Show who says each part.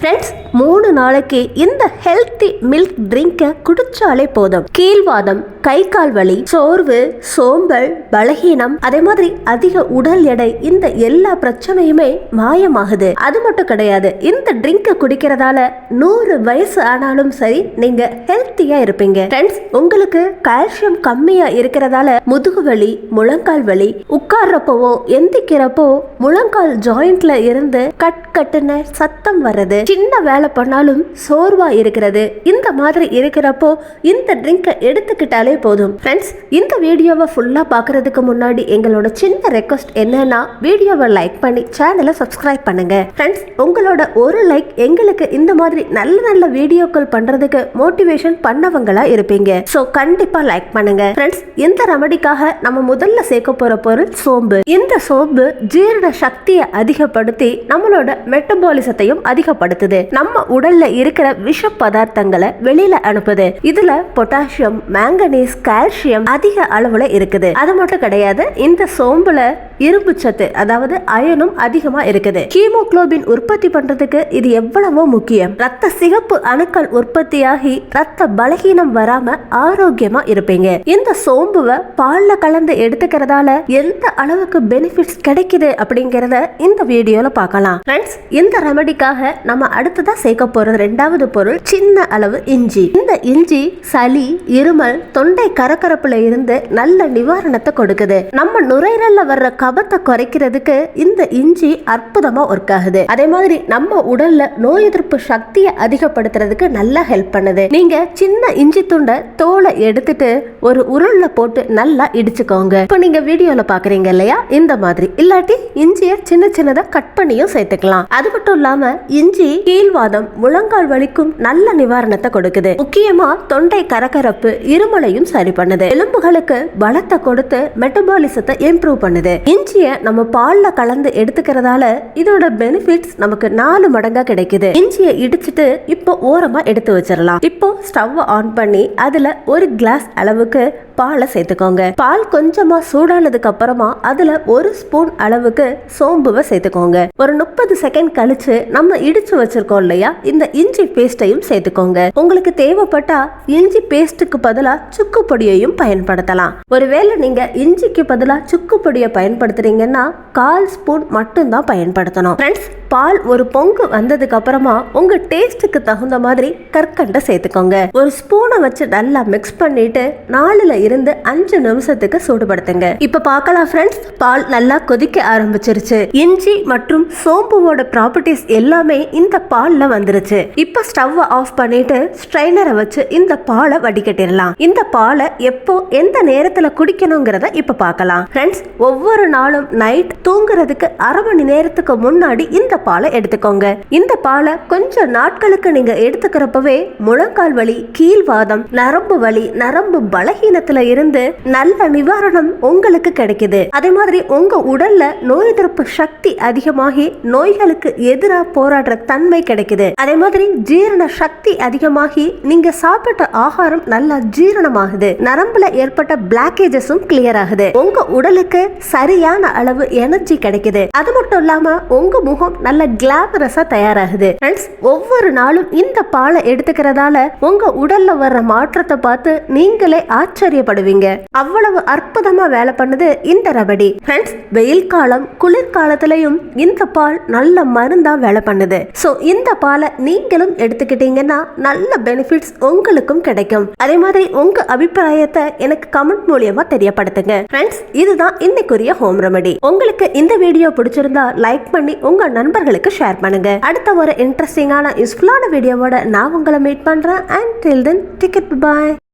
Speaker 1: Friends மூணு நாளைக்கு இந்த ஹெல்த்தி மில்க் ட்ரிங்கை குடிச்சாலே போதும். கீழ்வாதம் கை கால் வலி சோர்வு சோம்பல் பலகீனம் அதே மாதிரி அதிக உடல் எடை இந்த எல்லா பிரச்சனையுமே மாயமாகுது. அது மட்டும் கிடையாது இந்த ட்ரிங்கை குடிக்கிறதால நூறு வயசு ஆனாலும் சரி நீங்க ஹெல்த்தியா இருப்பீங்க. ஃப்ரெண்ட்ஸ் உங்களுக்கு கால்சியம் கம்மியா இருக்கிறதால முதுகு வலி முழங்கால் வலி உட்கார்றப்பவோ எந்திக்கிறப்போ முழங்கால் ஜாயிண்ட்ல இருந்து கட் கட்டுன சத்தம் வர்றது. சின்ன வேலை பண்ணாலும் சோர்வா இருக்கிறது. இந்த மாதிரி இருக்கிறப்போ இந்த ட்ரிங்கை எடுத்துக்கிட்டாலே போதும். ஃப்ரெண்ட்ஸ் இந்த வீடியோவை ஃபுல்லா பார்க்கறதுக்கு முன்னாடி எங்களோட சின்ன ரெக்வஸ்ட் என்னன்னா வீடியோவை லைக் பண்ணி சேனலை சப்ஸ்கிரைப் பண்ணுங்க. ஃப்ரெண்ட்ஸ் உங்களோட ஒரு லைக் எங்களுக்கு இந்த மாதிரி நல்ல நல்ல வீடியோக்கள் பண்றதுக்கு மோட்டிவேஷன் பண்ணவங்களா இருப்பீங்க. ஸோ கண்டிப்பா லைக் பண்ணுங்க. ஃப்ரெண்ட்ஸ் இந்த ரெமடிக்காக நம்ம முதல்ல சேர்க்க போற பொருள் சோம்பு. இந்த சோம்பு ஜீரண சக்தியை அதிகப்படுத்தி நம்மளோட மெட்டபாலிசத்தையும் அதிகப்படுத்துது நம்ம உடல்ல இருக்கிற விஷ பதார்த்தங்களை வெளியில அனுப்புது. இதுல பொட்டாசியம் மேங்கனீஸ் கால்சியம் அதிக அளவுல இருக்குது. அது மட்டும் கிடையாது இந்த சோம்புல இரும்பு சத்து அதாவது அயனும் அதிகமா இருக்குது. ஹீமோகுளோபின் உற்பத்தி பண்றதுக்கு இது எவ்வளவோ முக்கியம். ரத்த சிகப்பு அணுக்கள் உற்பத்தியாகி ரத்த பலகீனம் வராம ஆரோக்கியமா இருப்பீங்க. இந்த சோம்புவை பால்ல கலந்து எடுத்துக்கிறதால எந்த அளவுக்கு பெனிஃபிட்ஸ் கிடைக்குது அப்படிங்கறத இந்த வீடியோல பார்க்கலாம். ஃப்ரெண்ட்ஸ் இந்த ரெமடிக்காக நம்ம அடுத்ததா சேர்க்க போறது ரெண்டாவது பொருள் சின்ன அளவு இஞ்சி. இந்த இஞ்சி சளி இருமல் தொண்டை கரக்கரப்புல இருந்து நல்ல நிவாரணத்தை கொடுக்குது. நம்ம நுரையீரல்ல வர்ற கபத்தை குறைக்கிறதுக்கு இந்த இஞ்சி அற்புதமா ஒர்க் ஆகுது. அதே மாதிரி நம்ம உடல்ல நோய் எதிர்ப்பு சக்தியை அதிகப்படுத்துறதுக்கு நல்லா ஹெல்ப் பண்ணுது. நீங்க சின்ன இஞ்சி துண்டை தோலை எடுத்துட்டு ஒரு உருள்ல போட்டு நல்லா இடிச்சுக்கோங்க. இப்போ நீங்க வீடியோல பாக்குறீங்க இல்லையா? இந்த மாதிரி. இல்லாட்டி இஞ்சியை சின்ன சின்னதா கட் பண்ணியும் சேர்த்துக்கலாம். அது மட்டும் இல்லாம இஞ்சி கீழ்வாதம் முழங்கால் வலிக்கும் நல்ல நிவாரணத்தை கொடுக்குது. முக்கியமா தொண்டை கரகரப்பு இருமலையும் சரி பண்ணுது. எலும்புகளுக்கு பலத்தை கொடுத்து மெட்டபாலிசத்தை இம்ப்ரூவ் பண்ணுது. இஞ்சியை நம்ம பால்ல கலந்து எடுத்துக்கிறதால இதோட பெனிஃபிட்ஸ் நமக்கு நாலு மடங்கா கிடைக்குது. இஞ்சியை இடிச்சிட்டு இப்போ ஓரமா எடுத்து வச்சிடலாம். இப்போ ஸ்டவ் ஆன் பண்ணி அதுல ஒரு கிளாஸ் அளவுக்கு பாலை சேர்த்துக்கோங்க. பால் கொஞ்சமா சூடானதுக்கு அப்புறமா அதுல ஒரு ஸ்பூன் அளவுக்கு சோம்புவை சேர்த்துக்கோங்க. ஒரு முப்பது செகண்ட் கழிச்சு நம்ம இடிச்சு வச்சிருக்கோம் இல்லையா? இந்த இஞ்சி பேஸ்டையும் சேர்த்துக்கோங்க. உங்களுக்கு தேவைப்பட்டா இஞ்சி பேஸ்ட்டுக்கு பதிலா சுக்கு பொடியையும் பயன்படுத்தலாம். ஒருவேளை நீங்க இஞ்சிக்கு பதிலா சுக்கு பொடியை பயன்படுத்துறீங்கன்னா கால் ஸ்பூன் மட்டும்தான் பயன்படுத்தணும். ஃப்ரெண்ட்ஸ் பால் ஒரு பொங்கு வந்ததுக்கு அப்புறமா உங்க டேஸ்ட்டுக்கு தகுந்த மாதிரி கற்கண்டை சேர்த்துக்கோங்க. ஒரு ஸ்பூனை வச்சு நல்லா மிக்ஸ் பண்ணிட்டு நாலுல இருந்து அஞ்சு நிமிஷத்துக்கு சூடுபடுத்துங்க. இப்ப பார்க்கலாம் ஃப்ரெண்ட்ஸ் பால் நல்லா கொதிக்க ஆரம்பிச்சிருச்சு. இஞ்சி மற்றும் சோம்புவோட ப்ராப்பர்ட்டிஸ் எல்லாமே இந்த பால்ல வந்துருச்சு. இப்ப ஸ்டவ் ஆஃப் பண்ணிட்டு ஸ்ட்ரைனரை வச்சு இந்த பாலை வடிகட்டிடலாம். இந்த பாலை எப்போ எந்த நேரத்துல குடிக்கணுங்கிறத இப்ப பார்க்கலாம். ஃப்ரெண்ட்ஸ் ஒவ்வொரு நாளும் நைட் தூங்குறதுக்கு அரை மணி நேரத்துக்கு முன்னாடி இந்த பாலை எடுத்துக்கோங்க. இந்த பாலை கொஞ்சம் நாட்களுக்கு நீங்க எடுத்துக்கிறப்பவே முழங்கால் வலி கீழ்வாதம் நரம்பு வலி நரம்பு பலகீனத்துல இருந்து நல்ல நிவாரணம் உங்களுக்கு கிடைக்குது. அதே மாதிரி உங்க உடல்ல நோய் எதிர்ப்பு சக்தி அதிகமாகி நோய்களுக்கு எதிராக போராடுற தன்மை கிடைக்குது. அதே மாதிரி ஜீரண சக்தி அதிகமாகி நீங்க சாப்பிட்ட ஆகாரம் நல்லா ஜீரணமாகுது. நரம்புல ஏற்பட்ட பிளாக்கேஜஸும் கிளியர் ஆகுது. உங்க உடலுக்கு சரியான அளவு எனர்ஜி கிடைக்குது. அது மட்டும் இல்லாம உங்க முகம் நல்ல கிளாமரஸா தயாராகுது. ஃப்ரெண்ட்ஸ் ஒவ்வொரு நாளும் இந்த பாலை எடுத்துக்கிறதால உங்க உடல்ல வர்ற மாற்றத்தை பார்த்து நீங்களே ஆச்சரியப்படுவீங்க. அவ்வளவு அற்புதமா வேலை பண்ணுது இந்த ரெமடி ஃப்ரெண்ட்ஸ் வெயில் காலம் குளிர்காலத்திலையும் இந்த பால் நல்ல மருந்தா வேலை பண்ணுது. சோ இந்த பாலை நீங்களும் எடுத்துக்கிட்டீங்கன்னா நல்ல பெனிஃபிட்ஸ் உங்களுக்கும் கிடைக்கும். அதே மாதிரி உங்க அபிப்பிராயத்தை எனக்கு கமெண்ட் மூலியமா தெரியப்படுத்துங்க. ஃப்ரெண்ட்ஸ் இதுதான் இன்னைக்குரிய ஹோம் ரெமடி உங்களுக்கு இந்த வீடியோ பிடிச்சிருந்தா லைக் பண்ணி உங்க நண்பர்களுக்கு ஷேர் பண்ணுங்க. அடுத்த ஒரு இன்ட்ரெஸ்டிங்கான யூஸ்ஃபுல்லான வீடியோவோட நான் உங்களை மீட் பண்றேன். And till then ticket bye